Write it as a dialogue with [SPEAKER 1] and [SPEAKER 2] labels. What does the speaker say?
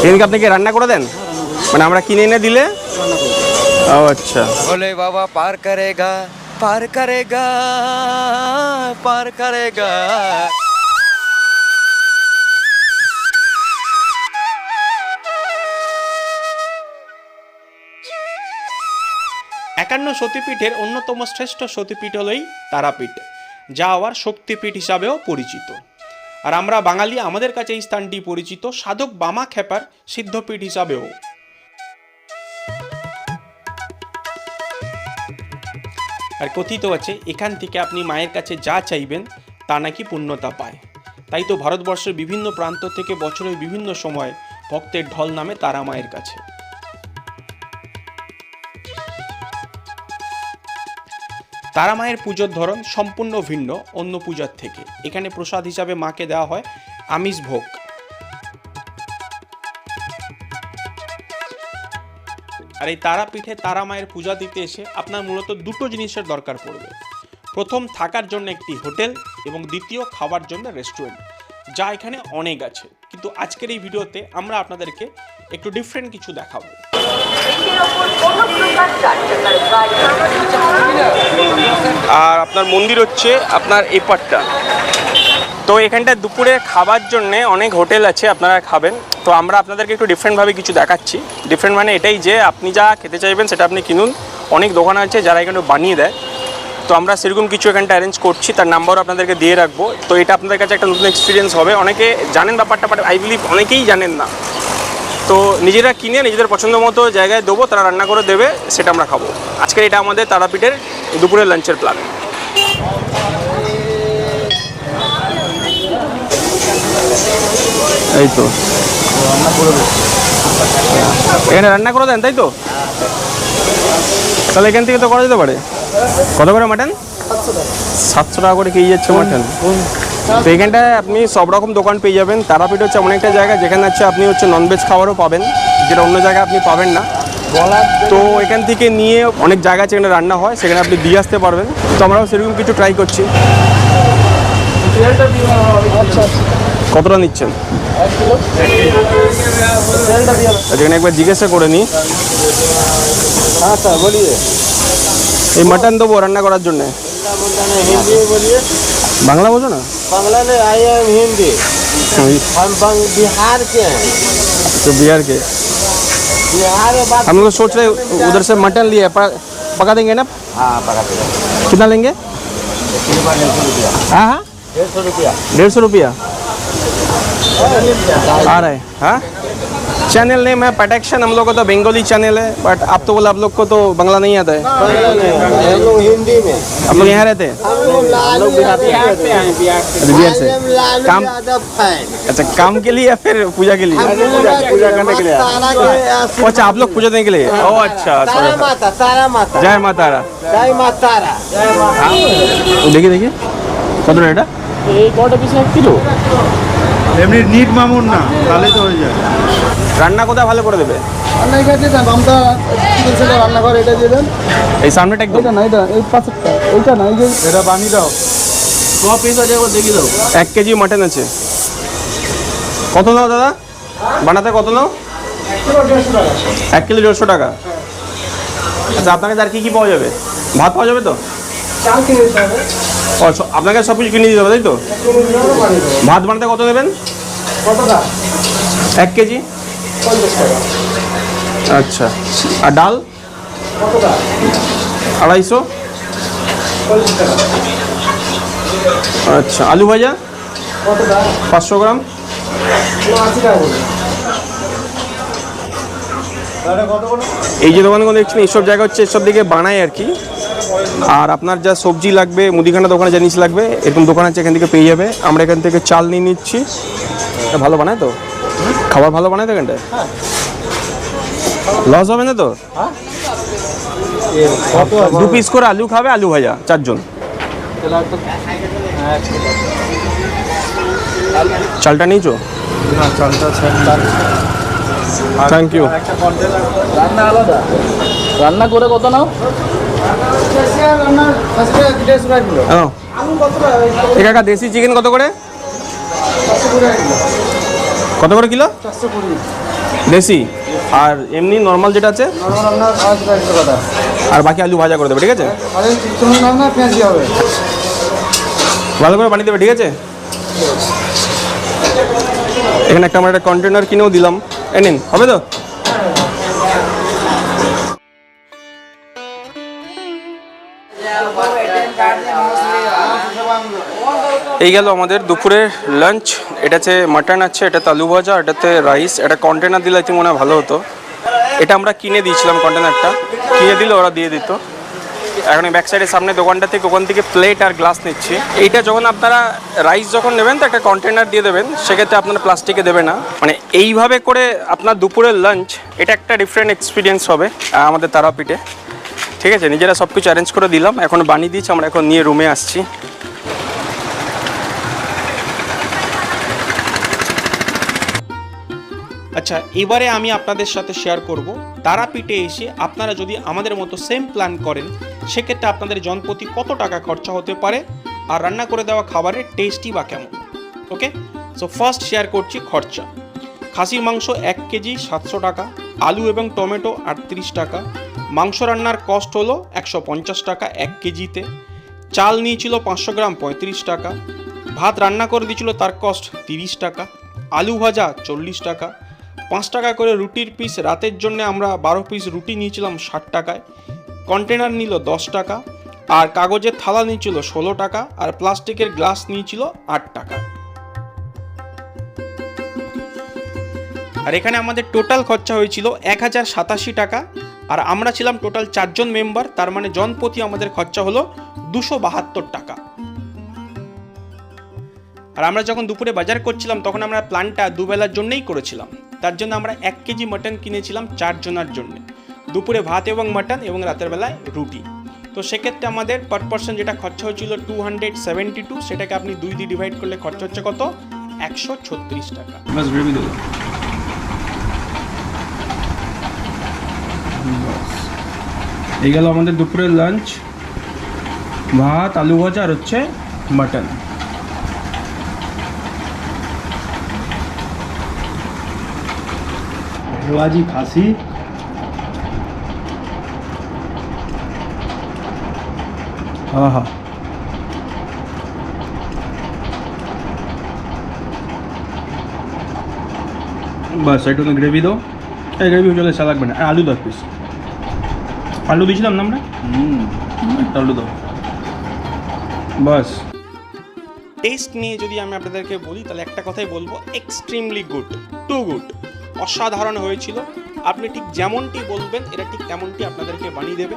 [SPEAKER 1] সেদিনকে আপনি কি রান্না করে দেন? মানে আমরা কিনে এনে দিলে? ও আচ্ছা।
[SPEAKER 2] বলে বাবা পার করেগা পার করেগা পার করেগা।
[SPEAKER 3] একান্ন সতীপীঠের অন্যতম শ্রেষ্ঠ সতীপীঠ হলই তারাপীঠ যা আবার শক্তিপীঠ হিসাবেও পরিচিত। আর আমরা বাঙালি, আমাদের কাছে এই স্থানটি পরিচিত সাধক বামা খেপার সিদ্ধপীঠ হিসাবেও। আর কথিত আছে, এখান থেকে আপনি মায়ের কাছে যা চাইবেন, তা নাকি পূর্ণতা পায়। তাই তো ভারতবর্ষের বিভিন্ন প্রান্ত থেকে বছরের বিভিন্ন সময় ভক্তের ঢল নামে তারা মায়ের কাছে। তারা মায়ের পুজোর ধরন সম্পূর্ণ ভিন্ন অন্য পূজার থেকে। এখানে প্রসাদ হিসাবে মাকে দেওয়া হয় আমিষ ভোগ। আর এই তারাপীঠে তারা মায়ের পূজা দিতে এসে আপনার মূলত দুটো জিনিসের দরকার পড়বে। প্রথম, থাকার জন্য একটি হোটেল এবং দ্বিতীয় খাবার জন্য রেস্টুরেন্ট, যা এখানে অনেক আছে। কিন্তু আজকের এই ভিডিওতে আমরা আপনাদেরকে একটু ডিফারেন্ট কিছু দেখাবো।
[SPEAKER 1] আর আপনার মন্দির হচ্ছে আপনার এপারটা তো এখানটায় দুপুরে খাবার জন্য অনেক হোটেল আছে, আপনারা খাবেন। তো আমরা আপনাদেরকে একটু ডিফারেন্টভাবে কিছু দেখাচ্ছি। ডিফারেন্ট মানে এটাই যে আপনি যা খেতে চাইবেন সেটা আপনি কিনুন। অনেক দোকান আছে যারা এখানে বানিয়ে দেয়। তো আমরা সেরকম কিছু এখানটা অ্যারেঞ্জ করছি, তার নাম্বারও আপনাদেরকে দিয়ে রাখব। তো এটা আপনাদের কাছে একটা নতুন এক্সপিরিয়েন্স হবে। অনেকে জানেন ব্যাপারটা বাট আই বিলিভ অনেকেই জানেন না। তো নিজেরা কিনে নিজেদের পছন্দ মতো জায়গায় দেবো, তারা রান্না করে দেবে, সেটা আমরা খাব। আজকে এটা আমাদের তারাপীঠের দুপুরের লাঞ্চের প্ল্যান এই তো। এখানে রান্না করে দেন, তাই তো? তাহলে এখান থেকে তো করা যেতে পারে। কত করে মাটন? সাতশো টাকা করে কেজি যাচ্ছে মাটন। তো এখানটায় আপনি সব রকম দোকান পেয়ে যাবেন। তারাপীঠ হচ্ছে এমন একটা জায়গা যেখানে হচ্ছে আপনি হচ্ছে ননভেজ খাবারও পাবেন যেটা অন্য জায়গায় আপনি পাবেন না। তো এখান থেকে নিয়ে অনেক জায়গা যেখানে রান্না হয় সেখানে আপনি দিয়ে আসতে পারবেন। তো আমরাও সেরকম কিছু ট্রাই করছি। কতটা নিচ্ছেন? যেখানে আচ্ছা, একবার জিজ্ঞাসা করে
[SPEAKER 4] নি
[SPEAKER 1] এই মাটন দেবো রান্না করার জন্য। বাংলা বোঝো না?
[SPEAKER 4] बांग्ला में आई एम हिंदी हम बिहार के हैं।
[SPEAKER 1] तो बिहार के?
[SPEAKER 4] बिहार में बात
[SPEAKER 1] हम लोग सोच रहे उधर से मटन लिए पका देंगे ना?
[SPEAKER 4] हाँ पका देंगे।
[SPEAKER 1] कितना लेंगे? हाँ हाँ।
[SPEAKER 4] डेढ़ सौ रुपया।
[SPEAKER 1] डेढ़ सौ रुपया? आ रहा है हाँ चैनल नेम है पटेक्शन हम लोग को तो बंगाली चैनल है बट आप तो बोला आप लोग को तो बांग्ला नहीं आता है
[SPEAKER 4] बांग्ला में हम लोग हिंदी में
[SPEAKER 1] आप लोग यहाँ रहते हैं
[SPEAKER 4] हम लोग लालू यादव से हैं
[SPEAKER 1] अच्छा, बिहार से
[SPEAKER 4] आई एम लालू
[SPEAKER 1] काम-
[SPEAKER 4] यादव फैन
[SPEAKER 1] अच्छा काम के लिए या फिर पूजा के लिए
[SPEAKER 4] पूजा पूजा करने के लिए तारा के
[SPEAKER 1] ओ, अच्छा आप लोग पूजा देने के लिए ओ अच्छा
[SPEAKER 4] तारा
[SPEAKER 1] sorry.
[SPEAKER 4] माता तारा माता
[SPEAKER 1] जय माता रा
[SPEAKER 4] जय माता तारा जय माता
[SPEAKER 1] তো দেখি দেখি কত এটা
[SPEAKER 5] এই কটা পিস এক কিলো
[SPEAKER 6] এমনি নিট মামুন না তাহলে তো হয়ে যায়।
[SPEAKER 1] রান্না কোথায় ভালো করে দেবে?
[SPEAKER 5] রান্না এখানে দাম আমটা ছিল রান্নাঘর এটা দিয়ে
[SPEAKER 1] এই সামনেটা একদম।
[SPEAKER 5] এটা না এটা এই পাশেরটা এইটা না এই যে
[SPEAKER 6] এটা বানিয়ে দাও।
[SPEAKER 5] ক পিস আছে একবার দেখি দাও।
[SPEAKER 1] এক কেজি মাটন আছে। কত নাও দাদা? বানাতে কত নাও এক কিলো দেড়শো টাকা। আচ্ছা আপনার কাছে আর কি কি পাওয়া যাবে? ভাত পাওয়া যাবে তো?
[SPEAKER 5] চাল কিনে
[SPEAKER 1] ও স- আপনাকে সব কিছু কিনে দিতে হবে তাই তো? ভাত বানাতে কত
[SPEAKER 5] দেবেন?
[SPEAKER 1] এক কেজি? আচ্ছা আর ডাল? আড়াইশো? আচ্ছা আলু ভাজা? পাঁচশো গ্রাম? এই যে দোকানগুলো দেখছেন, এইসব জায়গা হচ্ছে এসব দিকে বানায় আর কি। আর আপনার যা সবজি লাগবে, মুদিখানা দোকানে জিনিস লাগবে, এরকম দোকান আছে, এখান থেকে পেয়ে যাবে। আমরা এখান থেকে চাল নিয়ে নিচ্ছি। ভালো বানায় তো? খাবার ভালো বানায় তো এখানটায় লস হবে না তো? দু পিস করে আলু খাবে, আলু ভাজা, চারজন। চালটা নিয়েছো? থ্যাংক ইউ
[SPEAKER 5] রান্না আলাদা। রান্না করে কত নাও?
[SPEAKER 1] কাকা দেশি চিকেন কত করে? কত করে কিলো?
[SPEAKER 4] দেশি। আর এমনি নর্মাল যেটা আছে? আর বাকি আলু ভাজা করে দেবে ঠিক আছে? ভালো করে বানিয়ে দেবে ঠিক আছে? এখানে একটা আমরা একটা কন্টেনার কিনেও দিলাম। এ নিন, হবে তো? এই গেল আমাদের দুপুরের লাঞ্চ এটাতে মাটন আছে এটাতে আলু ভাজা, এটাতে রাইস এটা কন্টেনার দিলে মনে হয় ভালো হতো। এটা আমরা কিনে দিয়েছিলাম কন্টেনারটা কিনে দিলে ওরা দিয়ে দিত। এখন ব্যাক সাইডের সামনে দোকানটা থেকে ওখান থেকে প্লেট আর গ্লাস নিচ্ছি। এইটা যখন আপনারা রাইস যখন নেবেন, তো একটা কন্টেনার দিয়ে দেবেন। সেক্ষেত্রে আপনারা প্লাস্টিকে দেবে না। মানে এইভাবে করে আপনার দুপুরের লাঞ্চ এটা একটা ডিফারেন্ট এক্সপিরিয়েন্স হবে, আমাদের তারাপীঠে। ঠিক আছে? নিজেরা সব কিছু অ্যারেঞ্জ করে দিলাম। এখন বানিয়ে দিচ্ছি আমরা এখন নিয়ে রুমে আসছি।
[SPEAKER 1] আচ্ছা এবারে আমি আপনাদের সাথে শেয়ার করব। তারাপীঠে এসে আপনারা যদি আমাদের মতো সেম প্ল্যান করেন সেক্ষেত্রে আপনাদের জনপ্রতি কত টাকা খরচা হতে পারে আর রান্না করে দেওয়া খাবারের টেস্টই বা কেমন? ওকে সো ফার্স্ট শেয়ার করছি খরচা। খাসির মাংস এক কেজি সাতশো টাকা, আলু এবং টমেটো আটত্রিশ টাকা, মাংস রান্নার কস্ট হলো একশো পঞ্চাশ টাকা এক কেজিতে, চাল নিয়েছিল পাঁচশো গ্রাম পঁয়ত্রিশ টাকা, ভাত রান্না করে দিয়েছিল তার কস্ট তিরিশ টাকা, আলু ভাজা চল্লিশ টাকা, পাঁচ টাকা করে রুটির পিস রাতের জন্য আমরা বারো পিস রুটি নিয়েছিলাম ষাট টাকায় কন্টেনার নিল দশ টাকা, আর কাগজের থালা নিয়েছিল ষোলো টাকা, আর প্লাস্টিকের গ্লাস নিয়েছিল আট টাকা। আর এখানে আমাদের টোটাল খরচা হয়েছিল এক হাজার সাতাশি টাকা, আর আমরা ছিলাম টোটাল চারজন মেম্বার, তার মানে জনপ্রতি আমাদের খরচা হলো দুশো বাহাত্তর টাকা। আর আমরা যখন দুপুরে বাজার করছিলাম, তখন আমরা প্ল্যানটা দুবেলার জন্যই করেছিলাম। তার জন্য আমরা এক কেজি মাটন কিনেছিলাম চারজনার জন্য। দুপুরে ভাত এবং মাটন এবং রাতের বেলায় রুটি। তো সেক্ষেত্রে আমাদের পার পার্সন যেটা খরচা হয়েছিল টু হান্ড্রেড সেভেন্টি টু সেটাকে আপনি দুই দিয়ে ডিভাইড করলে খরচা হচ্ছে কত? একশো ছত্রিশ টাকা।
[SPEAKER 4] এই গেল আমাদের দুপুরের লাঞ্চ ভাত, আলু ভাজা আর হচ্ছে মাটন।
[SPEAKER 7] রেওয়াজি খাসি।
[SPEAKER 4] আহা বাস একটু গ্রেভি দাও। এই গ্রেভি চলে এসে লাগবে না আলু দশ পিস আলু দিয়েছিলাম না আমরা? আলু দাও। বাস।
[SPEAKER 1] টেস্ট নিয়ে যদি আমি আপনাদেরকে বলি তাহলে একটা কথাই বলব এক্সট্রিমলি গুড টু গুড অসাধারণ হয়েছিল। আপনি ঠিক যেমনটি বলবেন এটা ঠিক তেমনটি আপনাদেরকে বানিয়ে দেবে।